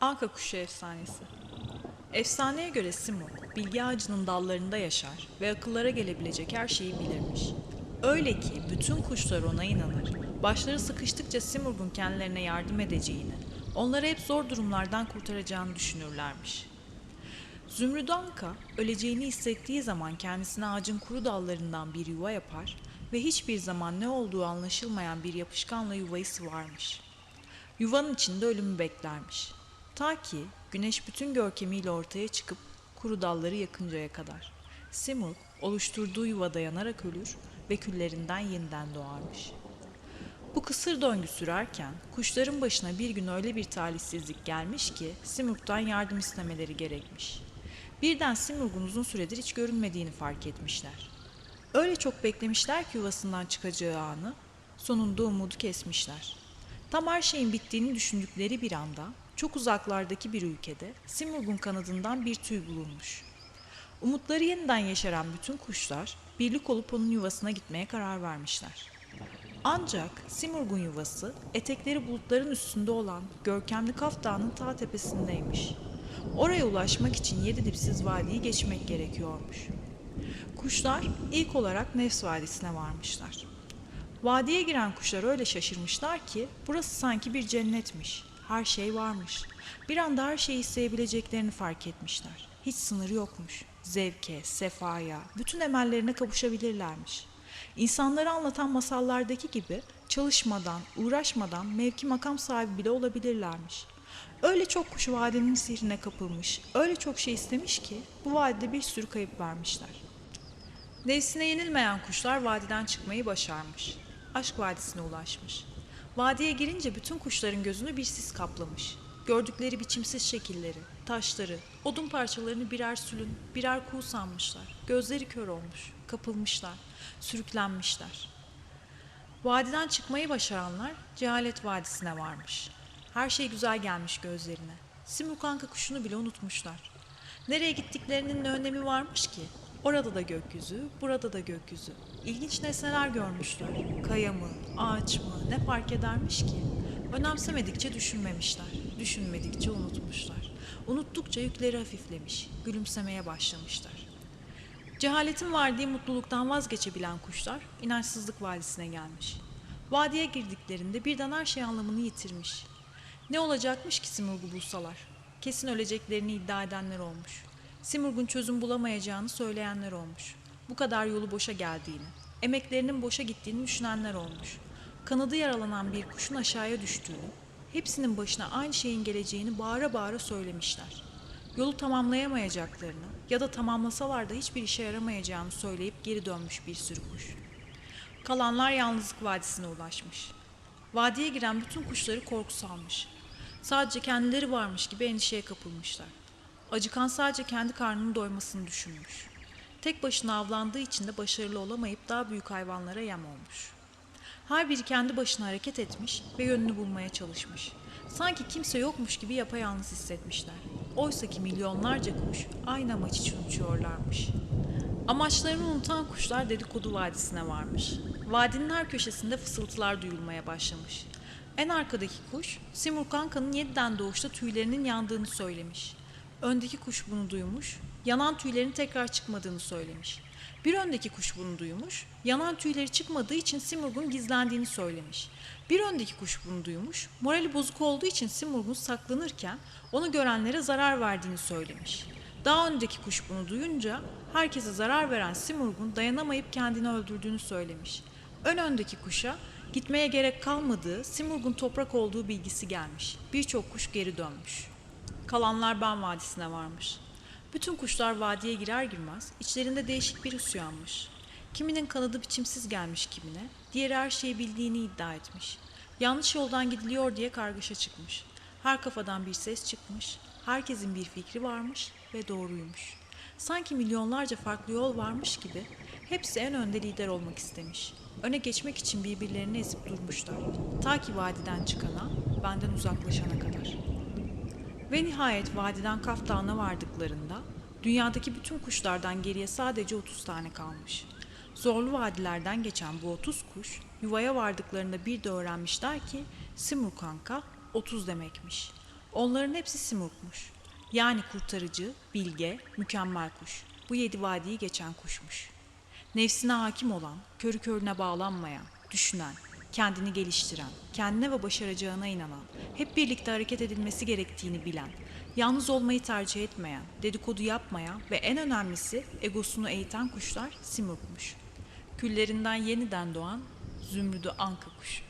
Anka kuşu efsanesi. Efsaneye göre Simurg, bilgi ağacının dallarında yaşar ve akıllara gelebilecek her şeyi bilirmiş. Öyle ki bütün kuşlar ona inanır. Başları sıkıştıkça Simurg'un kendilerine yardım edeceğini, onları hep zor durumlardan kurtaracağını düşünürlermiş. Zümrüt Anka, öleceğini hissettiği zaman kendisine ağacın kuru dallarından bir yuva yapar ve hiçbir zaman ne olduğu anlaşılmayan bir yapışkanla yuvayı sıvarmış. Yuvanın içinde ölümü beklermiş. Ta ki güneş bütün görkemiyle ortaya çıkıp kuru dalları yakıncaya kadar. Simurg oluşturduğu yuvada yanarak ölür ve küllerinden yeniden doğarmış. Bu kısır döngü sürerken kuşların başına bir gün öyle bir talihsizlik gelmiş ki Simurg'dan yardım istemeleri gerekmiş. Birden Simurg'un uzun süredir hiç görünmediğini fark etmişler. Öyle çok beklemişler ki yuvasından çıkacağı anı, sonunda umudu kesmişler. Tam her şeyin bittiğini düşündükleri bir anda çok uzaklardaki bir ülkede Simurg'un kanadından bir tüy bulunmuş. Umutları yeniden yeşeren bütün kuşlar birlik olup onun yuvasına gitmeye karar vermişler. Ancak Simurg'un yuvası etekleri bulutların üstünde olan görkemli Kaf Dağı'nın ta tepesindeymiş. Oraya ulaşmak için yedi dipsiz vadiyi geçmek gerekiyormuş. Kuşlar ilk olarak Nefs Vadisi'ne varmışlar. Vadiye giren kuşlar öyle şaşırmışlar ki burası sanki bir cennetmiş. Her şey varmış. Bir anda her şeyi isteyebileceklerini fark etmişler. Hiç sınırı yokmuş. Zevke, sefaya, bütün emellerine kavuşabilirlermiş. İnsanları anlatan masallardaki gibi çalışmadan, uğraşmadan mevki makam sahibi bile olabilirlermiş. Öyle çok kuş vadinin sihrine kapılmış, öyle çok şey istemiş ki bu vadide bir sürü kayıp vermişler. Nefsine yenilmeyen kuşlar vadiden çıkmayı başarmış. Aşk vadisine ulaşmış. Vadiye girince bütün kuşların gözünü bir sis kaplamış. Gördükleri biçimsiz şekilleri, taşları, odun parçalarını birer sülün, birer kuğu sanmışlar. Gözleri kör olmuş, kapılmışlar, sürüklenmişler. Vadiden çıkmayı başaranlar Cehalet Vadisi'ne varmış. Her şey güzel gelmiş gözlerine. Simukanka kuşunu bile unutmuşlar. Nereye gittiklerinin ne önemi varmış ki? Orada da gökyüzü, burada da gökyüzü. İlginç nesneler görmüşler. Kaya mı, ağaç mı, ne fark edermiş ki? Önemsemedikçe düşünmemişler. Düşünmedikçe unutmuşlar. Unuttukça yükleri hafiflemiş, gülümsemeye başlamışlar. Cehaletin verdiği mutluluktan vazgeçebilen kuşlar inançsızlık vadisine gelmiş. Vadiye girdiklerinde birden her şey anlamını yitirmiş. Ne olacakmış ki Simurg'u bulsalar? Kesin öleceklerini iddia edenler olmuş. Simurg'un çözüm bulamayacağını söyleyenler olmuş. Bu kadar yolu boşa geldiğini, emeklerinin boşa gittiğini düşünenler olmuş. Kanadı yaralanan bir kuşun aşağıya düştüğünü, hepsinin başına aynı şeyin geleceğini bağıra bağıra söylemişler. Yolu tamamlayamayacaklarını ya da tamamlasalar da hiçbir işe yaramayacağını söyleyip geri dönmüş bir sürü kuş. Kalanlar yalnızlık vadisine ulaşmış. Vadiye giren bütün kuşları korku salmış. Sadece kendileri varmış gibi endişeye kapılmışlar. Acıkan sadece kendi karnının doymasını düşünmüş. Tek başına avlandığı için de başarılı olamayıp daha büyük hayvanlara yem olmuş. Her biri kendi başına hareket etmiş ve yönünü bulmaya çalışmış. Sanki kimse yokmuş gibi yapayalnız hissetmişler. Oysa ki milyonlarca kuş aynı amaç için uçuyorlarmış. Amaçlarını unutan kuşlar dedikodu vadisine varmış. Vadinin her köşesinde fısıltılar duyulmaya başlamış. En arkadaki kuş, Simur Kanka'nın yeniden doğuşta tüylerinin yandığını söylemiş. Öndeki kuş bunu duymuş, yanan tüylerin tekrar çıkmadığını söylemiş. Bir öndeki kuş bunu duymuş, yanan tüyleri çıkmadığı için Simurg'un gizlendiğini söylemiş. Bir öndeki kuş bunu duymuş, morali bozuk olduğu için Simurg'un saklanırken onu görenlere zarar verdiğini söylemiş. Daha öndeki kuş bunu duyunca herkese zarar veren Simurg'un dayanamayıp kendini öldürdüğünü söylemiş. Ön öndeki kuşa gitmeye gerek kalmadığı, Simurg'un toprak olduğu bilgisi gelmiş. Birçok kuş geri dönmüş. Kalanlar Ben Vadisi'ne varmış. Bütün kuşlar vadiye girer girmez içlerinde değişik bir his uyanmış. Kiminin kanadı biçimsiz gelmiş kimine, diğeri her şeyi bildiğini iddia etmiş. Yanlış yoldan gidiliyor diye kargaşa çıkmış. Her kafadan bir ses çıkmış, herkesin bir fikri varmış ve doğruymuş. Sanki milyonlarca farklı yol varmış gibi hepsi en önde lider olmak istemiş. Öne geçmek için birbirlerini ezip durmuşlar. Ta ki vadiden çıkana, benden uzaklaşana kadar.'' Ve nihayet vadiden Kaf Dağı'na vardıklarında dünyadaki bütün kuşlardan geriye sadece 30 tane kalmış. Zorlu vadilerden geçen bu 30 kuş yuvaya vardıklarında bir de öğrenmişler ki Simurkanka 30 demekmiş. Onların hepsi simurgmuş. Yani kurtarıcı, bilge, mükemmel kuş. Bu yedi vadiyi geçen kuşmuş. Nefsine hakim olan, körü körüne bağlanmayan, düşünen, kendini geliştiren, kendine ve başaracağına inanan, hep birlikte hareket edilmesi gerektiğini bilen, yalnız olmayı tercih etmeyen, dedikodu yapmayan ve en önemlisi egosunu eğiten kuşlar simurgmuş. Küllerinden yeniden doğan zümrüdü anka kuşu.